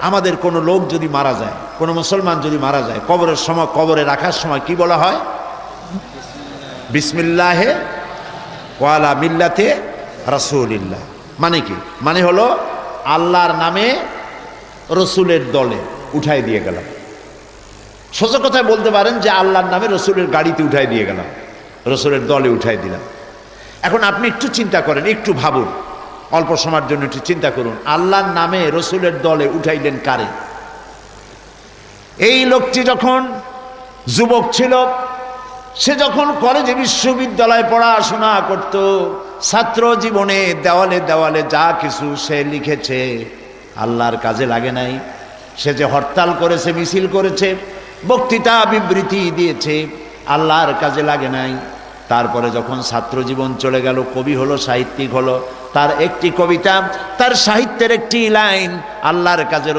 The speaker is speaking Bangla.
আমাদের কোনো লোক যদি মারা যায়, কোনো মুসলমান যদি মারা যায়, কবরের সময় কবরে রাখার সময় কি বলা হয়? বিসমিল্লাহে ওয়ালা মিল্লাতে রাসূলিল্লাহ। মানে কি? মানে হলো আল্লাহর নামে রসুলের দলে উঠাই দিয়ে গেলাম। সোজা কথায় বলতে পারেন যে আল্লাহর নামে রসুলের গাড়িতে উঠাই দিয়ে গেলাম। রসুলের দলে উঠাই দিলাম। এখন আপনি একটু চিন্তা করেন, একটু ভাবুন। অল্প সময়ের জন্য একটু চিন্তা করুন। আল্লাহর নামে রসুলের দলে উঠাইলেন কারে? এই লোকটি যখন যুবক ছিল, সে যখন কলেজে বিশ্ববিদ্যালয়ে পড়াশোনা করত, ছাত্র জীবনে দেওয়ালে দেওয়ালে যা কিছু সে লিখেছে, আল্লাহর কাজে লাগে নাই। সে যে হরতাল করেছে, মিছিল করেছে, বক্তৃতা বিবৃতি দিয়েছে, আল্লাহর কাজে লাগে নাই। তারপরে যখন ছাত্র জীবন চলে গেল, কবি হলো, সাহিত্যিক হলো তার একটি কবিতা তার সাহিত্যের একটি লাইন আল্লাহর কাজের